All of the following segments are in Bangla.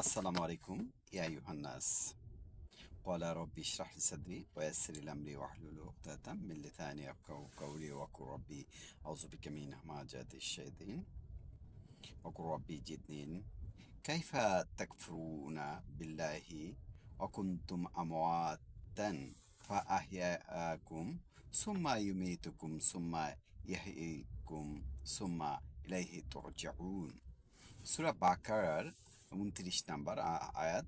আসসালামু আলাইকুম ইয়া ইউহান্নাস قال رب اشرح لي صدري ويسر لي امري واحلل عقدة من لساني يفقهوا قولي وقل ربي اعوذ بك من همزات الشياطين وقل ربي زدني كيف تكفرون بالله وكنتم امواتا فاحياكم ثم يميتكم ثم يحييكم ثم اليه ترجعون সুরা বাকারার উনত্রিশ নাম্বার আয়াত।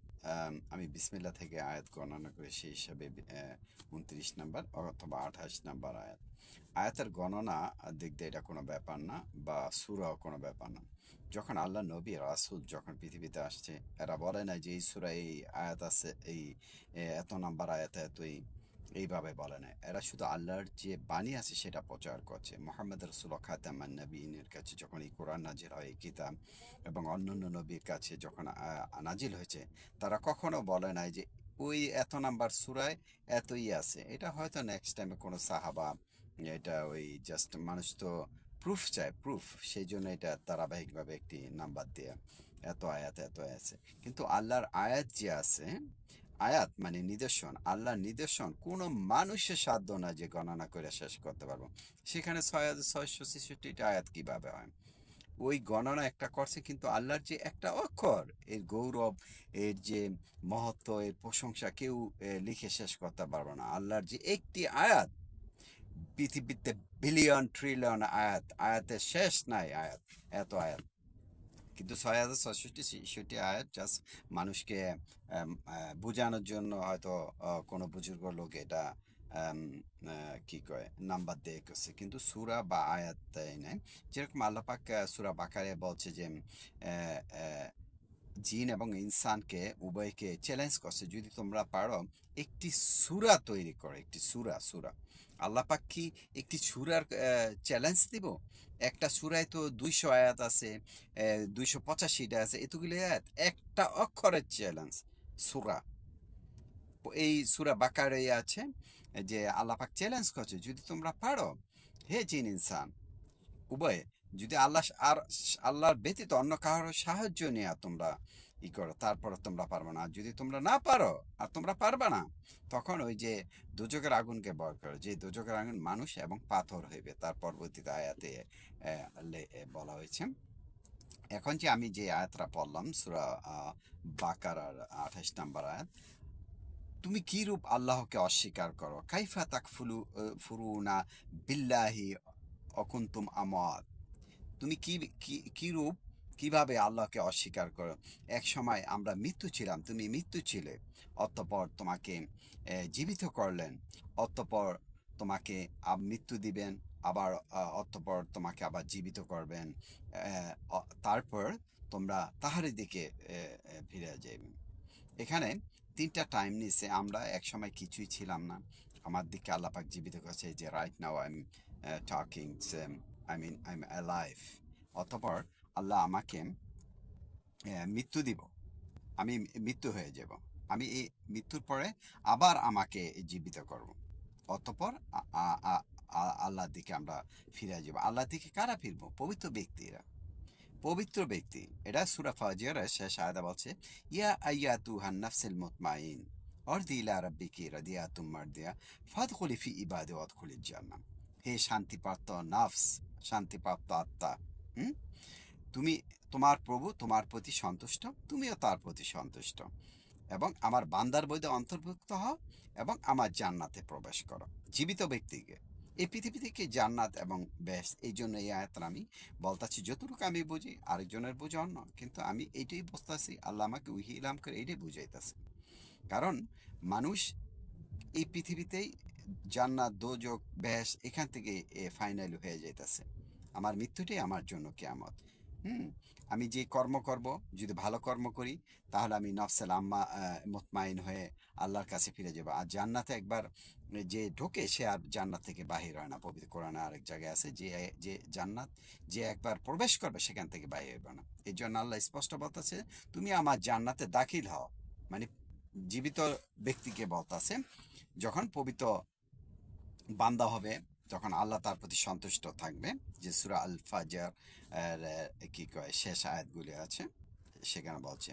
আমি বিসমিল্লা থেকে আয়াত গণনা করে সেই হিসাবে উনত্রিশ নাম্বার অথবা আঠাশ নাম্বার আয়াত। আয়াতের গণনা দিক দিয়ে এটা কোনো ব্যাপার না বা সুরাও কোনো ব্যাপার না। যখন আল্লাহ নবী, রাসুল যখন পৃথিবীতে আসছে, এরা বলে না যে এই সুরা এই আয়াত আছে, এই এত নাম্বার আয়াত এতই এইভাবে বলে না এরা শুধু আল্লাহর যে বাণী আছে সেটা প্রচার করছে। মোহাম্মদ রসুল খাতামান নবীনের কাছে যখন এই কোরআন নাজির হয় কিতাব এবং অন্যান্য নবীর কাছে যখন নাজিল হয়েছে, তারা কখনো বলে নাই যে ওই এত নাম্বার সুরায় এতই আছে। এটা হয়তো নেক্সট টাইমে কোনো সাহাবা, এটা ওই জাস্ট মানুষ তো প্রুফ চায় প্রুফ সেই জন্য এটা ধারাবাহিকভাবে একটি নাম্বার দেয়া এত আয়াত, এত আছে। কিন্তু আল্লাহর আয়াত যে আছে আয়াত মানে নিদর্শন, আল্লাহর নিদর্শন, কোনো মানুষের সাধ্য না যে গণনা করে শেষ করতে পারব। সেখানে ছয় হাজার ছয়শো ছেষট্টিটা আয়াত কীভাবে হয়? ওই গণনা একটা করছে কিন্তু আল্লাহর যে একটা অক্ষর, এর গৌরব, এর যে মহত্ব, এর প্রশংসা কেউ লিখে শেষ করতে পারবে না। আল্লাহর যে একটি আয়াত, পৃথিবীতে বিলিয়ন ট্রিলিয়ন আয়াত, আয়াতের শেষ নাই আয়াত, এত আয়াত। কিন্তু ছয় হাজার ছয়ষট্টি আয়াত জাস্ট মানুষকে বোঝানোর জন্য হয়তো কোনো বুজুর্গ লোক এটা কি কয়, নাম্বার দিয়ে করছে। কিন্তু সুরা বা আয়াত নাই। যেরকম আল্লাপাক সুরা বাকারে বলছে যে জিন এবং ইনসানকে, উভয়কে চ্যালেঞ্জ করছে। যদি তোমরা পারো, একটি সুরা তৈরি করো, একটি সুরা সুরা। আল্লাপাক একটি সুরার চ্যালেঞ্জ দিব? একটা সুরায় তো দুইশো আয়াত আছে দুইশো পঁচাশিটা আছে, এতগুলি আয়াত। একটা অক্ষরের চ্যালেঞ্জ সুরা। এই সুরা বাকারে আছে যে আল্লাপাক চ্যালেঞ্জ করছে, যদি তোমরা পারো, হে জিন ইনসান, উভয়ে, যদি আল্লাহ আর আল্লাহর ব্যতীত অন্য কারোর সাহায্য নিয়ে তোমরা ই করো তারপর তোমরা পারবে না। আর যদি তোমরা না পারো আর তোমরা পারবে না তখন ওই যে দুযোগের আগুনকে ভয় করো যে দুযোগের আগুন মানুষ এবং পাথর হইবে। তার পরবর্তীতে আয়াতে বলা হয়েছে। এখন যে আমি যে আয়াতটা পড়লাম সুরা আহ, বাকারার আঠাশ নাম্বার আয়াত তুমি কি রূপ আল্লাহকে অস্বীকার করো? কাইফা তাক ফুলু ফুরুনা বিল্লাহি অকুন্তুম আমাদ তুমি কি- কি রূপ কীভাবে আল্লাহকে অস্বীকার করো? এক সময় আমরা মৃত্যু ছিলাম, তুমি মৃত্যু ছিলে, অতঃপর তোমাকে জীবিত করলেন, অতঃপর তোমাকে মৃত্যু দিবেন, আবার অতঃপর তোমাকে আবার জীবিত করবেন তারপর তোমরা তাহারি দিকে ফিরে যাইবেন এখানে তিনটা টাইম নিছে আমরা, এক সময় কিছুই ছিলাম না। আমার দিকে আল্লাপাক জীবিত করছে যে right now I am talking I mean I am অতপর আল্লাহ আমাকে মৃত্যু দিব। আমি মৃত্যু হয়ে যাব। আমি এই মৃত্যুর পরে আবার আমাকে জীবিত করব। অতপর আল্লাহর দিকে আমরা ফিরে যাব আল্লাহর দিকে কারা ফিরবো? পবিত্র ব্যক্তিরা। পবিত্র ব্যক্তি। এটা সুরা ফাজিয়ার শেষ আয়াদা বলছে, ইয়া আইয়াতু হান নাফসিল মুতমাইন, অর্দি ইলা রাব্বিকি রাদিয়াতুম মারদিয়া, ফাদখুলি ফি ইবাদি ওয়াদখুলিল জান্নাহ। হে শান্তিপ্রাপ্ত নাফস, শান্তিপ্রাপ্ত আত্মা, হুম? তুমি তোমার প্রভু তোমার প্রতি সন্তুষ্ট, তুমিও তার প্রতি সন্তুষ্ট। এবং আমার বান্দার বইতে অন্তর্ভুক্ত হও এবং আমার জান্নাতে প্রবেশ করো। জীবিত ব্যক্তিকে। এই পৃথিবী থেকে জান্নাত এবং বেশ, এই জন্য এই আয়াতটা আমি বলতাছি, যতটুকু আমি বুঝি, আরেকজনের বুঝে অন্য, কিন্তু আমি এইটাই বুঝতেছি, আল্লাহ আমাকে উহি ইলাম করে এইটাই বুঝাইতেছে। কারণ মানুষ এই পৃথিবীতেই জান্নাত, দোজক, বেশ, এখান থেকে এ ফাইনাল হয়ে যাইতেছে। আমার মৃত্যুটাই আমার জন্য কেয়ামত। হুম, আমি যে কর্ম করব, যদি ভালো কর্ম করি, তাহলে আমি নফসেল আম্মা মুতমাইন হয়ে আল্লাহর কাছে ফিরে যাব। আর জান্নাতে একবার যে ঢোকে, সে আর জান্নাত থেকে বাহির হয় না। পবিত্র কোরআনে আরেক জায়গায় আছে, যে যে জান্নাত যে একবার প্রবেশ করবে, সেখান থেকে বাহির হবে না। এই জন্য আল্লাহ স্পষ্ট বলতেছে, তুমি আমার জান্নাতে দাখিল হও। মানে জীবিত ব্যক্তিকে বলতেছে, যখন পবিত্র বান্দা হবে যখন আল্লাহ তার প্রতি সন্তুষ্ট থাকবে, যে সুরা আল ফাজার কি কয়, শেষ আয়াতগুলি আছে, সেখানে বলছে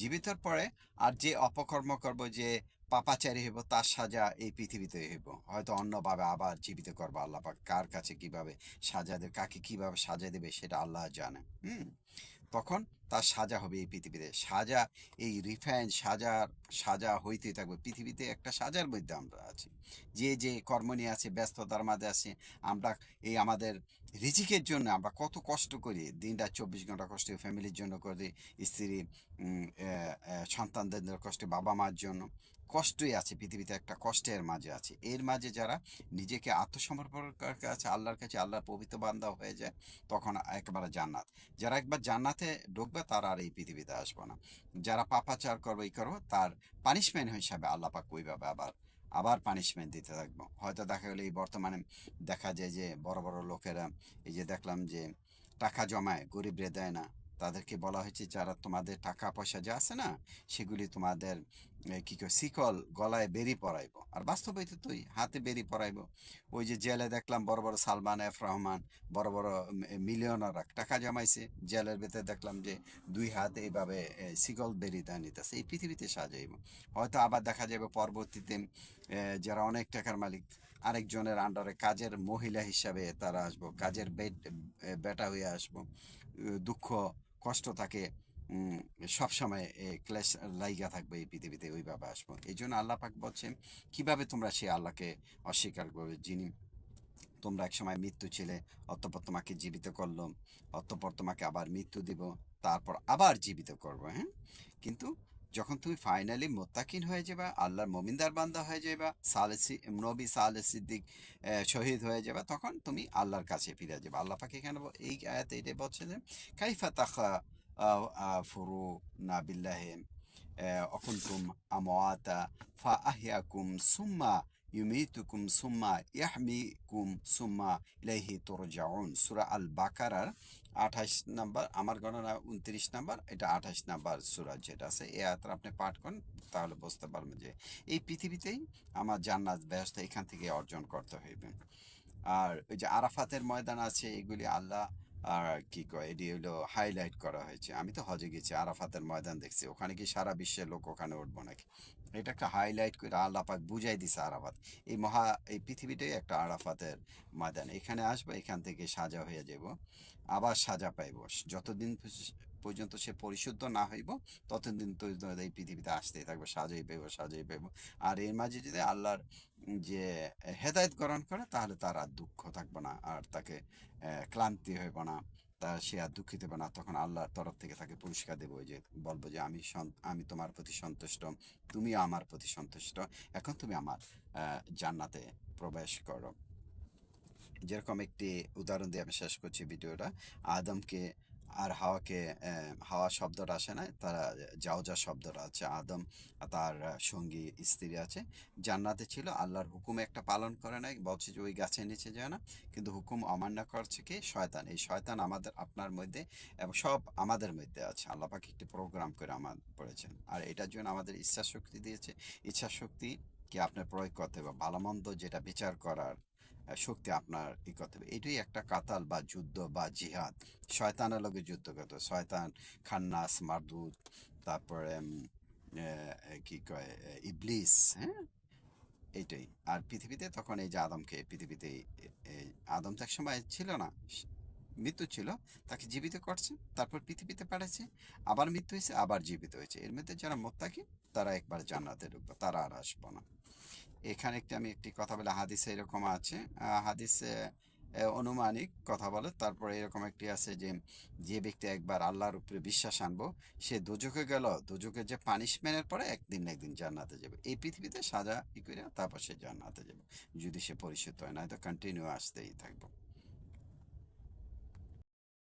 জীবিতর পরে আর যে অপকর্ম করব যে পাপাচারী হইব, তার সাজা এই পৃথিবীতে হইব। হয়তো অন্যভাবে আবার জীবিত করব আল্লাহ কার কাছে কীভাবে সাজা দেবে, কাকে কীভাবে সাজা দেবে, সেটা আল্লাহ জানে। হুম? তখন তার সাজা হবে এই পৃথিবীতে। সাজা, এই রিফাইন সাজার সাজা হইতেই থাকবে। পৃথিবীতে একটা সাজার মধ্যে আমরা আছি। যে যে কর্ম নিয়ে আছে, ব্যস্ততার মাঝে আছে, আমরা এই আমাদের রিজিকের জন্য আমরা কত কষ্ট করি। দিনটা চব্বিশ ঘণ্টা কষ্ট ফ্যামিলির জন্য করি, স্ত্রী সন্তানদের কষ্টে বাবা মার জন্য। কষ্টই আছে, পৃথিবীতে একটা কষ্টের মাঝে আছে। এর মাঝে যারা নিজেকে আত্মসমর্পণ করে আছে আল্লাহর কাছে, আল্লাহর পবিত্র বান্ধা হয়ে যায়, তখন একবার জান্নাত। যারা একবার জান্নাতে ঢুকবে, তারা আর এই পৃথিবীতে আসবে না। যারা পাপাচার করবে, এই করব, তার পানিশমেন্ট হিসাবে আল্লাহ পাক ওইভাবে আবার আবার পানিশমেন্ট দিতে থাকব। হয়তো দেখা গেলো, এই বর্তমানে দেখা যায় যে বড় বড় লোকেরা, এই যে দেখলাম যে টাকা জমায়, গরিবরে দেয় না তাদেরকে বলা হয়েছে, যারা তোমাদের টাকা পয়সা যা আছে না, সেগুলি তোমাদের কি কয়, শিকল গলায় বেরি পরাইবো। আর বাস্তবে তো তুই, হাতে বেরি পরাইবো। ওই যে জেলে দেখলাম বড় বড় সালমান এফ রহমান, বড় বড় মিলিয়নাররা টাকা জমাইছে। জেলের ভেতরে দেখলাম যে দুই হাত এইভাবে শিকল বেরি দেয় নিতেছে। এই পৃথিবীতে সাজাইব। হয়তো আবার দেখা যাবে পরবর্তীতে যারা অনেক টাকার মালিক, আরেকজনের আন্ডারে কাজের মহিলা হিসাবে তারা আসব, কাজের বেটা হয়ে আসব। দুঃখ কষ্ট থাকে সবসময় ক্লেশ লাইগা থাকবে এই পৃথিবীতে ওইভাবে আসব এই জন্য আল্লাহ পাক বলছেন, কীভাবে তোমরা সেই আল্লাহকে অস্বীকার করবে? যিনি তোমরা এক সময় মৃত্যু ছেলে, অতঃপর তোমাকে জীবিত করল, অতঃপর তোমাকে আবার মৃত্যু দিব, তারপর আবার জীবিত করব। হ্যাঁ? কিন্তু যখন তুমি ফাইনালি মোত্তাকিন হয়ে যাবা, আল্লাহর মমিন্দার বান্দা হয়ে যাবা সালেসি, নবী সালে সিদ্দিক শহীদ হয়ে যাবা, তখন তুমি আল্লাহর কাছে ফিরে যাবে। আল্লাহ পাখি এখানে এই আয়াত এটাই বলছে যে, কাইফা তাখা ফুরু না বিল্লাহে অকুন্তুম আমা ফা আহিয়াকুম সুম্মা ইউমিতুকুম সুম্মা ইয়াহমিকুম সুম্মা ইলাইহি তুরজাউন সূরা আল বাকারার আঠাশ নাম্বার, আমার গণনা উনত্রিশ নাম্বার, এটা আঠাশ নাম্বার সূরা যেটা আছে, এই আয়াতটা আপনি পাঠ করেন, তাহলে বুঝতে পারবেন যে এই পৃথিবীতেই আমার জান্নাত ব্যবস্থা এখান থেকে অর্জন করতে হইবে। আর ওই যে আরাফাতের ময়দান আছে, এগুলি আল্লাহ, আর কি কয়, এটি হলো হাইলাইট করা হয়েছে। আমি তো হজে গেছি, আরাফাতের ময়দান দেখছি, ওখানে কি সারা বিশ্বের লোক ওখানে উঠবো নাকি? এটা একটা হাইলাইট করে আল্লাহ পাক বুঝাই দিছে আরাফাত। এই মহা, এই পৃথিবীটাই একটা আরাফাতের ময়দান। এখানে আসব, এখান থেকে সাজা হয়ে যাব আবার সাজা পাইব। যতদিন পর্যন্ত সে পরিশুদ্ধ না হইব, ততদিন পর্যন্ত এই পৃথিবীতে আসতেই থাকব, সাজাই পাইব সাজাই পাইব। আর এর মাঝে যদি আল্লাহর যে হেদায়ত গ্রহণ করে, তাহলে তার আর দুঃখ থাকবে না, আর তাকে ক্লান্তি হইব না। তা সে আর দুঃখিত হবে না। তখন আল্লাহর তরফ থেকে তাকে পুরস্কার দেবো যে বলব যে, আমি আমি তোমার প্রতি সন্তুষ্ট। তুমি আমার প্রতি সন্তুষ্ট। এখন তুমি আমার জান্নাতে প্রবেশ করো। যেরকম একটি উদাহরণ দিয়ে আমি শেষ করছি ভিডিওটা। আদমকে আর হাওয়াকে হাওয়া শব্দটা আসে না, তারা যাওজা শব্দটা আছে, আদম তার সঙ্গী স্ত্রী আছে। জান্নাতে ছিল, আল্লাহর হুকুম একটা পালন করে নাই, বলছে যে ওই গাছের নিচে যায় না, কিন্তু হুকুম অমান্য করছে কি? শয়তান। এই শয়তান আমাদের, আপনার মধ্যে এবং সব আমাদের মধ্যে আছে। আল্লাহ পাক একটি প্রোগ্রাম করে আমার পড়েছেন আর এটার জন্য আমাদের ইচ্ছা শক্তি দিয়েছে। ইচ্ছা শক্তি কি আপনার প্রয়োগ করতে হবে, ভালো মন্দ যেটা বিচার করার। শক্তি আপনার ই করতে হবে। এটাই একটা কাতাল বা যুদ্ধ বা জিহাদ। শয়তানের লগে যুদ্ধ করতে। শয়তান, খান্নাস মারদুদ তারপরে কি কয় ইবলিস হ্যাঁ? এইটাই। আর পৃথিবীতে তখন এই যে আদমকে, পৃথিবীতে আদম তো এক সময় ছিল না। মৃত্যু ছিল, তাকে জীবিত করছে, তারপর পৃথিবীতে পাঠাচ্ছে। আবার মৃত্যু হয়েছে, আবার জীবিত হয়েছে। এর মধ্যে যারা মোত্তাকি, তারা একবার জান্নাতে ঢুকবে, তারা আর আসব না। এখানে একটি আমি একটি কথা বলে, হাদিসে এরকম আছে। হাদিসে অনুমানিক কথা বলে, তারপরে এরকম একটি আছে যে যে ব্যক্তি একবার আল্লাহর উপরে বিশ্বাস আনব, সে দুজকে গেল দুজকের যে পানিশমেন্টের পরে একদিন না একদিন জান্নাতে যাবে। এই পৃথিবীতে সাজা ই করে তারপর সে জান্নাতে যাবে। যদি সে পরিচিত হয় না তো কন্টিনিউ আসতেই থাকব।